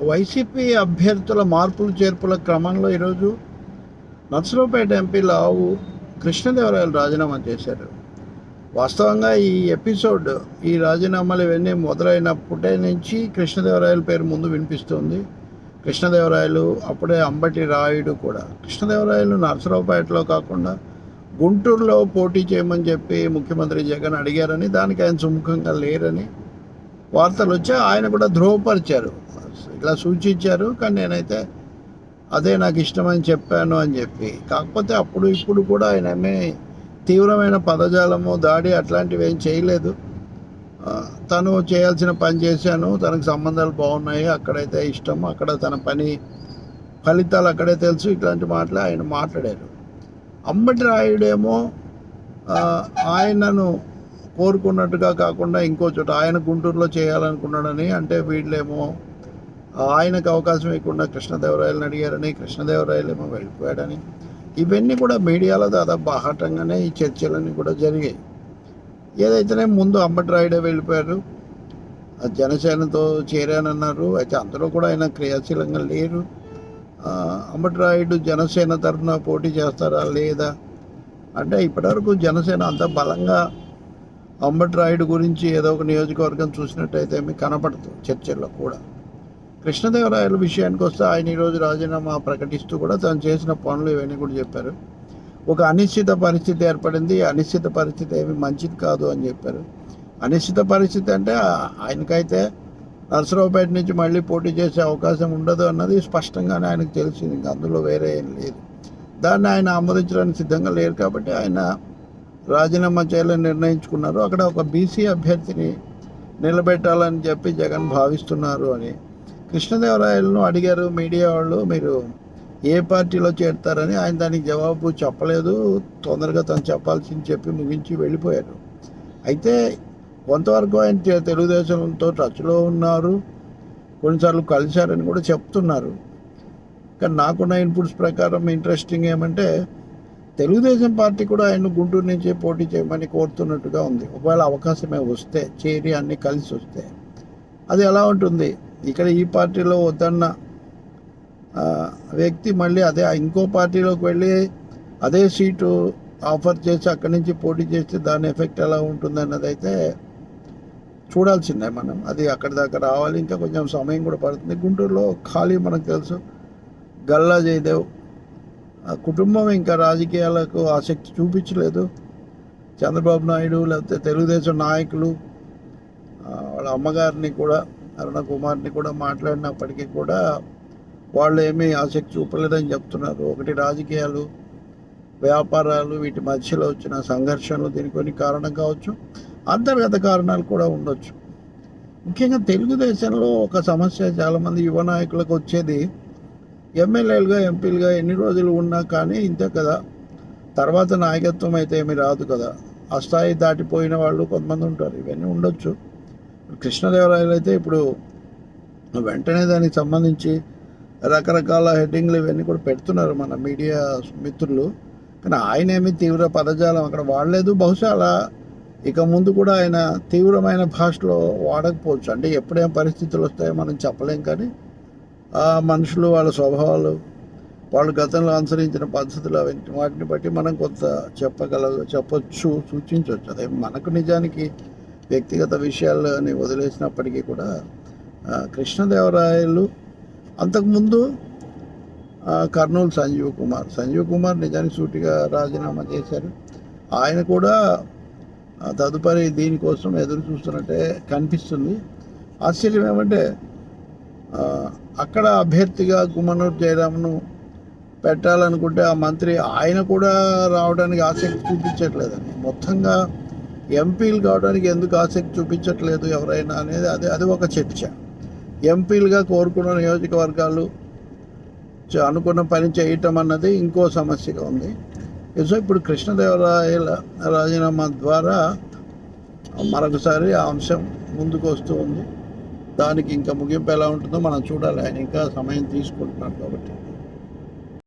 YCP అభ్యర్థుల మార్పులు చేర్పుల క్రమంలో ఈరోజు నర్సరావుపేట ఎంపీ లావు కృష్ణదేవరాయలు రాజీనామా చేశారు. వాస్తవంగా ఈ ఎపిసోడ్ ఈ రాజీనామాలు ఇవన్నీ మొదలైనప్పుడే నుంచి కృష్ణదేవరాయల పేరు ముందు వినిపిస్తుంది. కృష్ణదేవరాయలు అప్పుడే అంబటి రాయుడు కూడా. కృష్ణదేవరాయలు నర్సరావుపేటలో కాకుండా గుంటూరులో పోటీ చేయమని చెప్పి ముఖ్యమంత్రి జగన్ అడిగారని దానికి ఆయన సుముఖంగా లేరని వార్తలు వచ్చి ఆయన కూడా ధ్రువపరిచారు ఇట్లా సూచించారు. కానీ నేనైతే అదే నాకు ఇష్టమని చెప్పాను అని చెప్పి. కాకపోతే అప్పుడు ఇప్పుడు కూడా ఆయన ఏమీ తీవ్రమైన పదజాలము దాడి అట్లాంటివి ఏం చేయలేదు. తను చేయాల్సిన పని చేశాను. తనకు సంబంధాలు బాగున్నాయి. అక్కడైతే ఇష్టం. అక్కడ తన పని ఫలితాలు అక్కడే తెలుసు. ఇట్లాంటి మాటలు ఆయన మాట్లాడారు. అంబటి రాయుడేమో ఆయనను కోరుకున్నట్టుగా కాకుండా ఇంకో చోట ఆయన గుంటూరులో చేయాలనుకున్నాడని అంటే వీళ్ళేమో ఆయనకు అవకాశం ఇవ్వకుండా కృష్ణదేవరాయలను అడిగారని కృష్ణదేవరాయలు ఏమో వెళ్ళిపోయాడని. ఇవన్నీ కూడా మీడియాలో దాదాపు బాహాటంగానే ఈ చర్చలన్నీ కూడా జరిగాయి. ఏదైతేనే ముందు అంబట్రాయుడే వెళ్ళిపోయారు జనసేనతో చేరానన్నారు. అయితే అందులో కూడా ఆయన క్రియాశీలంగా లేరు. అంబట్రాయుడు జనసేన తరఫున పోటీ చేస్తారా లేదా? అంటే ఇప్పటివరకు జనసేన అంత బలంగా అంబటి రాయుడు గురించి ఏదో ఒక నియోజకవర్గం చూసినట్టయితే మీకు కనపడదు చర్చల్లో కూడా. కృష్ణదేవరాయల విషయానికి వస్తే ఆయన ఈరోజు రాజీనామా ప్రకటిస్తూ కూడా తను చేసిన పనులు ఇవన్నీ కూడా చెప్పారు. ఒక అనిశ్చిత పరిస్థితి ఏర్పడింది అనిశ్చిత పరిస్థితి ఏమి మంచిది కాదు అని చెప్పారు. అనిశ్చిత పరిస్థితి అంటే ఆయనకైతే నర్సరావుపేట నుంచి మళ్ళీ పోటీ చేసే అవకాశం ఉండదు అన్నది స్పష్టంగానే ఆయనకు తెలిసింది. ఇంకా అందులో వేరే ఏం లేదు. దాన్ని ఆయన ఆమోదించడానికి సిద్ధంగా లేరు కాబట్టి ఆయన రాజీనామా చేయాలని నిర్ణయించుకున్నారు. అక్కడ ఒక బీసీ అభ్యర్థిని నిలబెట్టాలని చెప్పి జగన్ భావిస్తున్నారు అని. కృష్ణదేవరాయలను అడిగారు. మీడియా వాళ్ళు మీరు ఏ పార్టీలో చేరుతారని? ఆయన దానికి జవాబు చెప్పలేదు. తొందరగా తను చెప్పాల్సింది చెప్పి ముగించి వెళ్ళిపోయారు. అయితే కొంతవరకు ఆయన తెలుగుదేశంతో టచ్లో ఉన్నారు. కొన్నిసార్లు కలిశారని కూడా చెప్తున్నారు. కానీ నాకున్న ఇన్పుట్స్ ప్రకారం ఇంట్రెస్టింగ్ ఏమంటే తెలుగుదేశం పార్టీ కూడా ఆయన గుంటూరు నుంచే పోటీ చేయమని కోరుతున్నట్టుగా ఉంది. ఒకవేళ అవకాశమే వస్తే చేరి అన్ని కలిసి వస్తే. అది ఎలా ఉంటుంది? ఇక్కడ ఈ పార్టీలో వద్దన్న వ్యక్తి మళ్ళీ అదే ఇంకో పార్టీలోకి వెళ్ళి అదే సీటు ఆఫర్ చేసి అక్కడి నుంచి పోటీ చేస్తే దాని ఎఫెక్ట్ ఎలా ఉంటుంది అన్నది అయితే చూడాల్సిందే మనం. అది అక్కడి దాకా రావాలి. ఇంకా కొంచెం సమయం కూడా పడుతుంది. గుంటూరులో ఖాళీ మనకు తెలుసు. గల్లా జయదేవ్ ఆ కుటుంబం ఇంకా రాజకీయాలకు ఆసక్తి చూపించలేదు. చంద్రబాబు నాయుడు లేకపోతే తెలుగుదేశం నాయకులు వాళ్ళ అమ్మగారిని కూడా అరుణ కుమార్ని కూడా మాట్లాడినప్పటికీ కూడా వాళ్ళు ఏమీ ఆసక్తి చూపలేదని చెప్తున్నారు. ఒకటి రాజకీయాలు వ్యాపారాలు వీటి మధ్యలో వచ్చిన సంఘర్షణలు దీనికి కొన్ని కారణం కావచ్చు. అంతర్గత కారణాలు కూడా ఉండొచ్చు. ముఖ్యంగా తెలుగుదేశంలో ఒక సమస్య చాలామంది యువ నాయకులకు వచ్చేది ఎమ్మెల్యేలుగా ఎంపీలుగా ఎన్ని రోజులు ఉన్నా కానీ ఇంతే కదా. తర్వాత నాయకత్వం అయితే ఏమి రాదు కదా. ఆ స్థాయి దాటిపోయిన వాళ్ళు కొంతమంది ఉంటారు. ఇవన్నీ ఉండొచ్చు. కృష్ణదేవరాయలు అయితే ఇప్పుడు వెంటనే దానికి సంబంధించి రకరకాల హెడ్డింగ్లు ఇవన్నీ కూడా పెడుతున్నారు మన మీడియా మిత్రులు. కానీ ఆయన ఏమి తీవ్ర పదజాలం అక్కడ వాడలేదు. బహుశా అలా ఇక ముందు కూడా ఆయన తీవ్రమైన భాషలో వాడకపోవచ్చు. అంటే ఎప్పుడేం పరిస్థితులు వస్తాయో మనం చెప్పలేం కానీ మనుషులు వాళ్ళ స్వభావాలు వాళ్ళు గతంలో అనుసరించిన పద్ధతులు అవన్నీ వాటిని బట్టి మనం కొంత చెప్పగల చెప్పొచ్చు సూచించవచ్చు అదే మనకు నిజానికి వ్యక్తిగత విషయాలని వదిలేసినప్పటికీ కూడా కృష్ణదేవరాయలు అంతకుముందు కర్నూలు సంజీవ్ కుమార్. సంజీవ్ కుమార్ నిజానికి సూటిగా రాజీనామా చేశారు. ఆయన కూడా తదుపరి దీనికోసం ఎదురు చూస్తున్నట్టే కనిపిస్తుంది. ఆశ్చర్యం ఏమంటే అక్కడ అభ్యర్థిగా గుమ్మనూరు జయరామ్ను పెట్టాలనుకుంటే ఆ మంత్రి ఆయన కూడా రావడానికి ఆసక్తి చూపించట్లేదని మొత్తంగా ఎంపీలు కావడానికి ఎందుకు ఆసక్తి చూపించట్లేదు ఎవరైనా అనేది అది అది ఒక చర్చ. ఎంపీలుగా కోరుకున్న నియోజకవర్గాలు అనుకున్న పని చేయటం అన్నది ఇంకో సమస్యగా ఉంది. సో ఇప్పుడు కృష్ణదేవరాయల రాజీనామా ద్వారా మరొకసారి ఆ అంశం ముందుకు వస్తూ ఉంది. దానికి ఇంకా ముగింపు ఎలా ఉంటుందో మనం చూడాలి. ఆయన ఇంకా సమయం తీసుకుంటున్నాడు కాబట్టి.